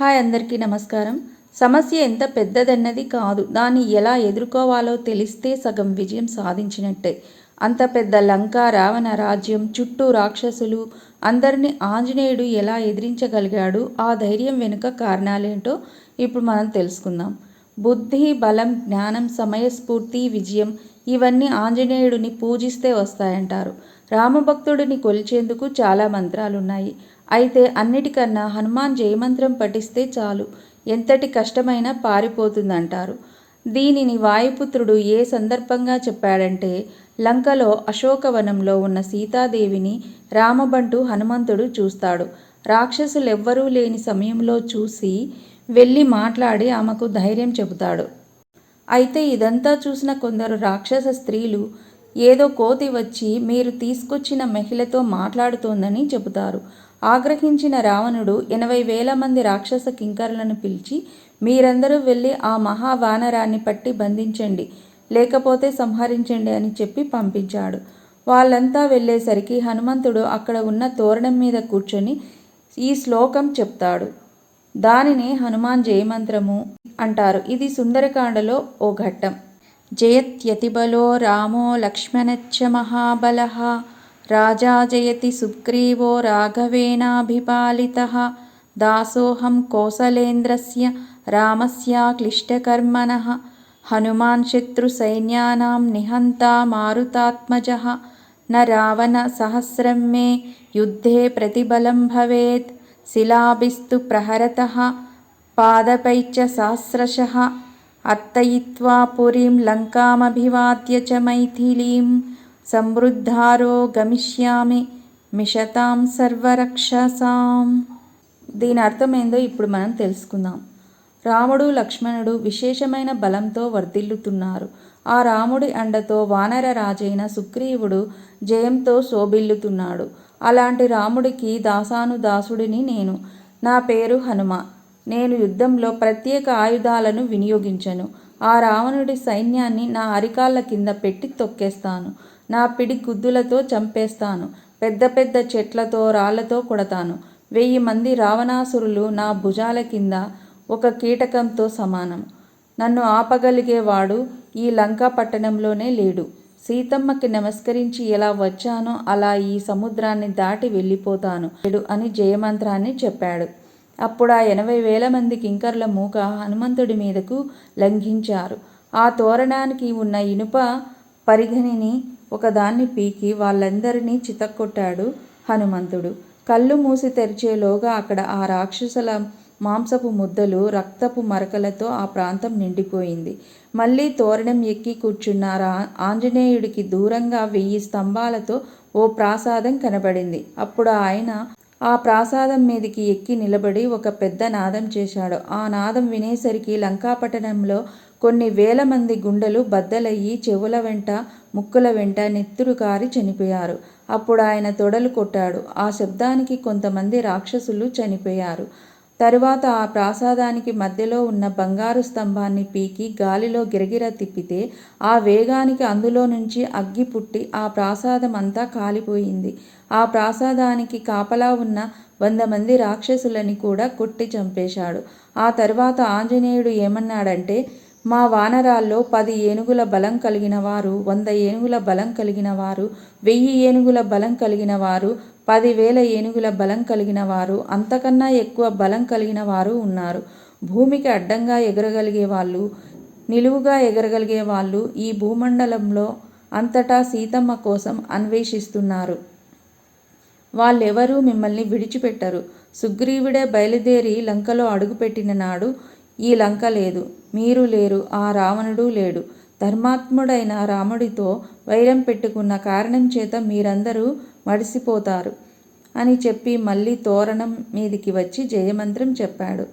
Hi అందరికీ నమస్కారం. సమస్య ఎంత పెద్దదన్నది కాదు. దాన్ని ఎలా ఎదుర్కోవాలో తెలిస్తే సగం విజయం సాధించినట్టే. అంత పెద్ద లంక రావణ రాజ్యం చుట్టూ రాక్షసులు అందరినీ ఆంజనేయుడు ఎలా ఎదిరించగలిగాడు ఆ ధైర్యం వెనుక కారణాలేంటో ఇప్పుడు మనం తెలుసుకుందాం. బుద్ధి బలం జ్ఞానం సమయస్ఫూర్తి విజయం ఇవన్నీ ఆంజనేయుడిని పూజిస్తే వస్తాయంటారు. రామభక్తుడిని కొలిచేందుకు చాలా మంత్రాలున్నాయి. అయితే అన్నిటికన్నా హనుమాన్ జయమంత్రం పఠిస్తే చాలు. ఎంతటి కష్టమైనా పారిపోతుందంటారు. దీనిని వాయుపుత్రుడు ఏ సందర్భంగా చెప్పాడంటే లంకలో అశోకవనంలో ఉన్న సీతాదేవిని రామబంటు హనుమంతుడు చూస్తాడు. రాక్షసులెవ్వరూ లేని సమయంలో చూసి వెళ్ళి మాట్లాడి ఆమెకు ధైర్యం చెబుతాడు. అయితే ఇదంతా చూసిన కొందరు రాక్షస స్త్రీలు ఏదో కోతి వచ్చి మీరు తీసుకొచ్చిన మహిళతో మాట్లాడుతోందని చెబుతారు. ఆగ్రహించిన రావణుడు ఎనభై వేల మంది రాక్షస కింకరులను పిలిచి మీరందరూ వెళ్ళి ఆ మహావానరాన్ని పట్టి బంధించండి లేకపోతే సంహరించండి అని చెప్పి పంపించాడు. వాళ్ళంతా వెళ్ళేసరికి హనుమంతుడు అక్కడ ఉన్న తోరణం మీద కూర్చొని ఈ శ్లోకం చెప్తాడు. దానిని హనుమాన్ జయమంత్రము అంటారు. ఇది సుందరకాండలో ఓ ఘట్టం. జయత్యతిబలో రామో లక్ష్మణచ్చ మహాబల రాజా జయతి సుగ్రీవో రాఘవేనాభిపాలిత దాసోహం కోసలేంద్రస్య రామస్యాక్లిష్టకర్మణ హనుమాన్ శత్రుసైన్యానాం నిహంతా మారుతాత్మజ న రావణ సహస్రం మే యుద్ధే ప్రతిబలం భవేత్ శిలాభిస్తు ప్రహరత పాదపైచ సహస్రశ అత్తయిత్వా పురీం లంకామభివాద్య చ మైథిలీం సమృద్ధారో గమిష్యామి మిషతాం సర్వరక్షసాం. దీని అర్థమైందో ఇప్పుడు మనం తెలుసుకుందాం. రాముడు లక్ష్మణుడు విశేషమైన బలంతో వర్ధిల్లుతున్నారు. ఆ రాముడి అండతో వానర రాజైన సుగ్రీవుడు జయంతో శోభిల్లుతున్నాడు. అలాంటి రాముడికి దాసాను దాసుడిని నేను. నా పేరు హనుమ. నేను యుద్ధంలో ప్రత్యేక ఆయుధాలను వినియోగించను. ఆ రావణుడి సైన్యాన్ని నా అరికాళ్ళ కింద పెట్టి తొక్కేస్తాను. నా పిడి గుద్దులతో చంపేస్తాను. పెద్ద పెద్ద చెట్లతో రాళ్ళతో కొడతాను. వెయ్యి మంది రావణాసురులు నా భుజాల కింద ఒక కీటకంతో సమానం. నన్ను ఆపగలిగేవాడు ఈ లంకా పట్టణంలోనే లేడు. సీతమ్మకి నమస్కరించి ఎలా వచ్చానో అలా ఈ సముద్రాన్ని దాటి వెళ్ళిపోతాను అని జయమంత్రాన్ని చెప్పాడు. అప్పుడు ఆ ఎనభై వేల మంది కింకర్ల మూక హనుమంతుడి మీదకు లంఘించారు. ఆ తోరణానికి ఉన్న ఇనుప పరిగణిని ఒకదాన్ని పీకి వాళ్ళందరినీ చితక్కొట్టాడు హనుమంతుడు. కళ్ళు మూసి తెరిచేలోగా అక్కడ ఆ రాక్షసుల మాంసపు ముద్దలు రక్తపు మరకలతో ఆ ప్రాంతం నిండిపోయింది. మళ్ళీ తోరణం ఎక్కి కూర్చున్నారా? ఆంజనేయుడికి దూరంగా వెయ్యి స్తంభాలతో ఓ ప్రాసాదం కనబడింది. అప్పుడు ఆయన ఆ ప్రాసాదం మీదికి ఎక్కి నిలబడి ఒక పెద్ద నాదం చేశాడు. ఆ నాదం వినేసరికి లంకాపట్టణంలో కొన్ని వేల మంది గుండెలు బద్దలయ్యి చెవుల వెంట ముక్కుల వెంట నెత్తురు కారి చనిపోయారు. అప్పుడు ఆయన తొడలు కొట్టాడు. ఆ శబ్దానికి కొంతమంది రాక్షసులు చనిపోయారు. తరువాత ఆ ప్రాసాదానికి మధ్యలో ఉన్న బంగారు స్తంభాన్ని పీకి గాలిలో గిరగిర తిప్పితే ఆ వేగానికి అందులో నుంచి అగ్గి పుట్టి ఆ ప్రాసాదం అంతా కాలిపోయింది. ఆ ప్రాసాదానికి కాపలా ఉన్న వంద మంది రాక్షసులని కూడా కొట్టి చంపేశాడు. ఆ తర్వాత ఆంజనేయుడు ఏమన్నాడంటే మా వానరాల్లో పది ఏనుగుల బలం కలిగిన వారు వంద ఏనుగుల బలం కలిగిన వారు వెయ్యి ఏనుగుల బలం కలిగిన వారు పదివేల ఏనుగుల బలం కలిగిన వారు అంతకన్నా ఎక్కువ బలం కలిగిన వారు ఉన్నారు. భూమికి అడ్డంగా ఎగరగలిగే వాళ్ళు నిలువుగా ఎగరగలిగే వాళ్ళు ఈ భూమండలంలో అంతటా సీతమ్మ కోసం అన్వేషిస్తున్నారు. వాళ్ళెవరూ మిమ్మల్ని విడిచిపెట్టరు. సుగ్రీవుడే బయలుదేరి లంకలో అడుగుపెట్టిన నాడు ఈ లంక లేదు. మీరు లేరు. ఆ రావణుడు లేడు. ధర్మాత్ముడైన రాముడితో వైరం పెట్టుకున్న కారణం చేత మీరందరూ మడిసిపోతారు. అని చెప్పి మళ్ళీ తోరణం మీదికి వచ్చి జయమంత్రం చెప్పాడు.